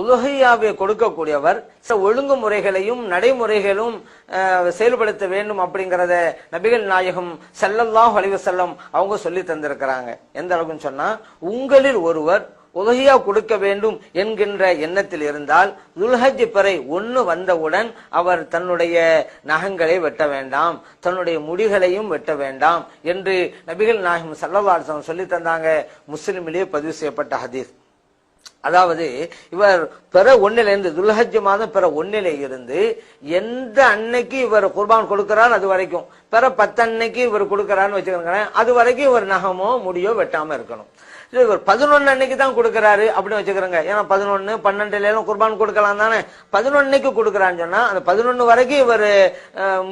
உலகையாவை கொடுக்கக்கூடியவர். சில ஒழுங்குமுறைகளையும் நடைமுறைகளும் செயல்படுத்த வேண்டும் அப்படிங்கிறத நபிகள் நாயகம் செல்லல்லாம் அலைஹி செல்லம் அவங்க சொல்லி தந்திருக்கிறாங்க. எந்த அளவுக்குன்னு சொன்னா உங்களில் ஒருவர் உலகையா கொடுக்க வேண்டும் என்கின்ற எண்ணத்தில் இருந்தால் துல்ஹஜ் பிறை ஒன்று வந்தவுடன் அவர் தன்னுடைய நகங்களை வெட்ட வேண்டாம் தன்னுடைய முடிகளையும் வெட்ட வேண்டாம் என்று நபிகள் நாயகம் சல்லவாசம் சொல்லி தந்தாங்க. முஸ்லிமிலேயே பதிவு செய்யப்பட்ட ஹதீஸ். அதாவது இவர் பிற ஒன்னில இருந்து துல்ஹஜ் மாதம் பிற ஒன்னில இருந்து எந்த அன்னைக்கு இவர் குர்பான் கொடுக்கிறார் அது வரைக்கும். பிற பத்து அன்னைக்கு இவர் கொடுக்கிறான்னு வச்சுக்கோங்களேன் அது வரைக்கும் இவர் நகமோ முடியோ வெட்டாம இருக்கணும். இவர் பதினொன்னு அன்னைக்கு தான் கொடுக்கறாரு அப்படின்னு வச்சுக்கிறோங்க. ஏன்னா பதினொன்னு பன்னெண்டுல எல்லாம் குர்பான் கொடுக்கலாம் தானே. பதினொன்னைக்கு கொடுக்கறான்னு சொன்னா அந்த பதினொன்னு வரைக்கும் இவர்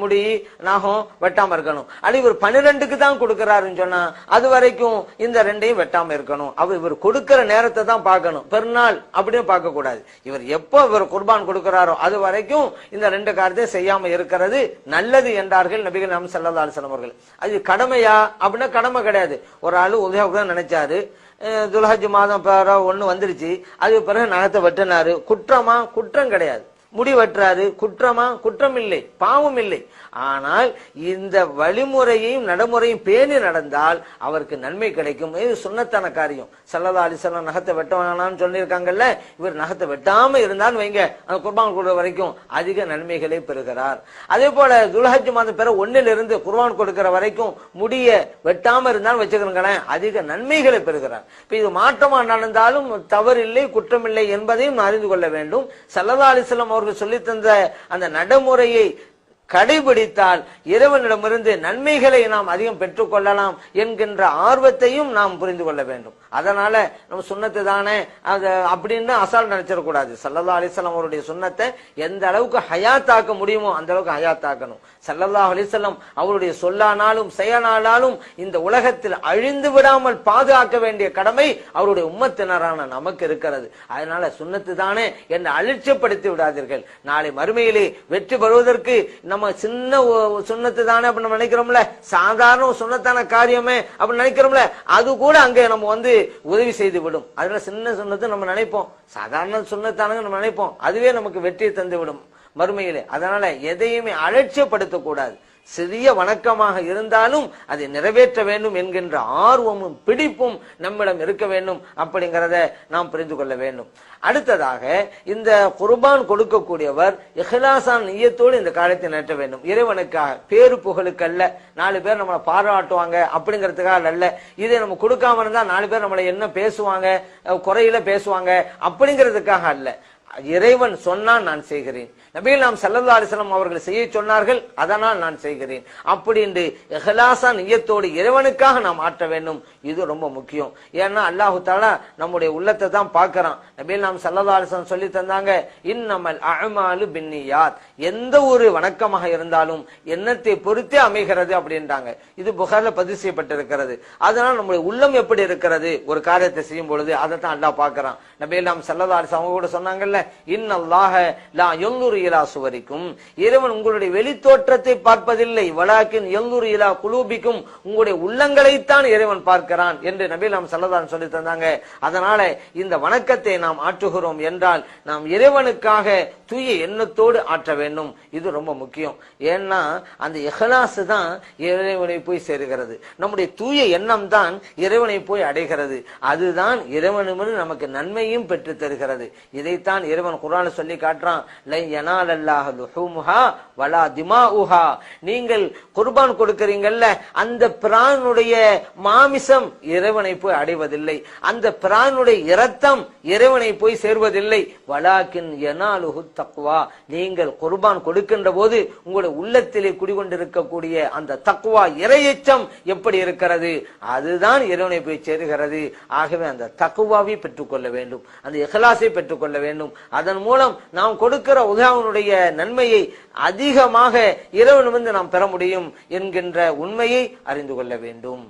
முடி நகம் வெட்டாம இருக்கணும். அது இவர் பன்னிரெண்டுக்கு தான் கொடுக்கறாருன்னு சொன்னா அது வரைக்கும் இந்த ரெண்டையும் வெட்டாம இருக்கணும். அவர் இவர் கொடுக்கிற நேரத்தை தான் பார்க்கணும். பெருநாள் அப்படின்னு பார்க்க கூடாது இவர் எப்போ இவர் குர்பான் கொடுக்கிறாரோ அது வரைக்கும் இந்த ரெண்டு காரியத்தையும் செய்யாம இருக்கிறது நல்லது என்றார்கள் நபிகள் நாம் சல்லா அவர்கள். அது கடமையா? அப்படின்னா கடமை கிடையாது. ஒரு ஆள் உதவி நினைச்சாரு. துல்ஹஜ் மாதம் பிற ஒன்று வந்துருச்சு. அதுக்கு பிறகு நகத்தை வெட்டினாரு. குற்றமா? குற்றம் கிடையாது. முடி குற்றமா? குற்றம் இல்லை பாவம் இல்லை ஆனால் இந்த வழிமுறையையும் நடைமுறையும் பேணி நடந்தால் அவருக்கு நன்மை கிடைக்கும். இது சுண்ணத்தான காரியம். சல்லதா அலிசல்லாம் நகத்தை வெட்ட வேணாம்னு சொல்லியிருக்காங்கல்ல இவர் நகத்தை வெட்டாம இருந்தான்னு வைங்க அந்த குர்பான் கொடுற வரைக்கும் அதிக நன்மைகளை பெறுகிறார். அதே போல துல்ஹஜ் மாதம் பிற ஒன்னிலிருந்து குர்பான் கொடுக்கிற வரைக்கும் முடிய வெட்டாம இருந்தாலும் வச்சுக்கிறோங்களேன் அதிக நன்மைகளை பெறுகிறார். இப்ப இது மாற்றமா நடந்தாலும் தவறில்லை குற்றமில்லை என்பதையும் அறிந்து கொள்ள வேண்டும். சல்லதா அலிஸ்லாம் அவர்கள் சொல்லித் தந்த அந்த நடைமுறையை கடைபிடித்தால் இறைவனிடமிருந்து நன்மைகளை நாம் அதிகம் பெற்றுக்கொள்ளலாம் என்கின்ற ஆர்வத்தையும் நாம் புரிந்து கொள்ள வேண்டும். அதனால நம்ம சுண்ணத்து தானே? அது அப்படின்னு அசால் நினைச்சிடக்கூடாது சல்லல்லா அலிசல்லாம் அவருடைய சுண்ணத்தை எந்த அளவுக்கு ஹயாத்தாக்க முடியுமோ அந்த அளவுக்கு ஹயாத்தாக்கணும். சல்லல்லா அலிசல்லம் அவருடைய சொல்லானாலும் செயலானாலும் இந்த உலகத்தில் அழிந்து விடாமல் பாதுகாக்க வேண்டிய கடமை அவருடைய உம்மத்தினரான நமக்கு இருக்கிறது. அதனால சுண்ணத்து தானே? என்னை அலட்சியப்படுத்தி விடாதீர்கள். நாளை மறுமையிலே வெற்றி பெறுவதற்கு நம்ம சின்ன சுண்ணத்து தானே அப்படின்னு நம்ம நினைக்கிறோம்ல? சாதாரண சுண்ணத்தான காரியமே அப்படின்னு நினைக்கிறோம்ல? அது கூட அங்க நம்ம வந்து உதவி செய்து விடும். அதனால சின்ன சுண்ணத்து நம்ம நினைப்போம். சாதாரண சுண்ணத்தானங்க நம்ம நினைப்போம். அதுவே நமக்கு வெற்றியை தந்து விடும் மறுமையிலே. அதனால எதையுமே அலட்சியப்படுத்தக்கூடாது. சிறிய வணக்கமாக இருந்தாலும் அதை நிறைவேற்ற வேண்டும் என்கின்ற ஆர்வமும் பிடிப்பும் நம்மிடம் இருக்க வேண்டும் அப்படிங்கிறத நாம் புரிந்து கொள்ள வேண்டும். அடுத்ததாக இந்த குர்பான் கொடுக்கக்கூடியவர் இஹ்லாசான் ஈயத்தோடு இந்த காலத்தை நேற்ற வேண்டும். இறைவனுக்காக பேரு புகழுக்கு அல்ல நாலு பேர் நம்மளை பாராட்டுவாங்க அப்படிங்கிறதுக்காக அல்ல. இதை நம்ம கொடுக்காம இருந்தால் நாலு பேர் நம்மளை என்ன பேசுவாங்க குறையில பேசுவாங்க அப்படிங்கிறதுக்காக அல்ல. இறைவன் சொன்னால் நான் செய்கிறேன். நபிகள் நாம் சல்லல்லா அலிஸ்லாம் அவர்கள் செய்ய சொன்னார்கள் அதனால் நான் செய்கிறேன். அப்படின்னு எஹலாசா நியத்தோடு இறைவனுக்காக நாம் ஆற்ற வேண்டும். இது ரொம்ப முக்கியம். ஏன்னா அல்லாஹு தாலா நம்முடைய உள்ளத்தை தான் பார்க்கறான். நபிகள் நாம் சல்லல்லா சொல்லி தந்தாங்க இன்னமல் அஅமாலு பின்னியாத். எந்த ஒரு வணக்கமாக இருந்தாலும் எண்ணத்தை பொறுத்தே அமைகிறது அப்படின்றாங்க. இது புகார்ல பதிவு செய்யப்பட்டிருக்கிறது. அதனால் நம்முடைய உள்ளம் எப்படி இருக்கிறது? ஒரு காரியத்தை செய்யும் பொழுது அதை தான் அல்லா பார்க்கறான் நபிகள் நாம் சல்லல்லா அவங்க கூட சொன்னாங்கல்ல இன்னல்லாக லா யன்துரு இலா சுவரிக்கும். இறைவன் உங்களுடைய வெளித்தோற்றத்தை பார்ப்பதில்லை. வலாக்கின் யன்துரு இலா குலூபிக்கும் உங்களுடைய உள்ளங்களைத்தான் இறைவன் பார்க்கிறான் என்று நபி நாம் சல்லதான் சொல்லி தந்தாங்க. அதனால இந்த வணக்கத்தை நாம் நாம் ஆற்றுகிறோம் என்றால் நாம் இறைவனுக்காக தூய எண்ணத்தோடு ஆற்ற வேண்டும். இது ரொம்ப முக்கியம். ஏன்னா அந்த இஹ்லாஸ் தான் இறைவனை போய் சேருகிறது. நம்முடைய தூய எண்ணம் தான் இறைவனை போய் அடைகிறது. அதுதான் இறைவனு நமக்கு நன்மையும் பெற்று தருகிறது. இதைத்தான் இறைவன் குரான் சொல்லி காட்டுறான். லை யனாலல்லாஹ லுஹூமுஹா வலா நீங்கள் குர்பான் கொடுக்கறீங்கல்ல அந்த பிரானுடைய மாமிசம் இறைவனை போய் அடைவதில்லை. அந்த பிரானுடைய இரத்தம் இறைவனை போய் சேர்வதில்லை. வலாக்கின் யனாலுஹு தக்குவா நீங்கள் குர்பான் கொடுக்கின்ற போது உங்களுடைய உள்ளத்திலே குடிகொண்டிருக்கக்கூடிய அந்த தக்குவா இறையச்சம் எப்படி இருக்கிறது? அதுதான் இறைவனை போய் சேருகிறது. ஆகவே அந்த தக்குவாவை பெற்றுக்கொள்ள வேண்டும். அந்த இஹலாசை பெற்றுக்கொள்ள வேண்டும். அதன் மூலம் நாம் கொடுக்கிற உதவனுடைய நன்மையை அதிகமாக இறைவன் வந்து நாம் பெற முடியும் என்கின்ற உண்மையை அறிந்து கொள்ள வேண்டும்.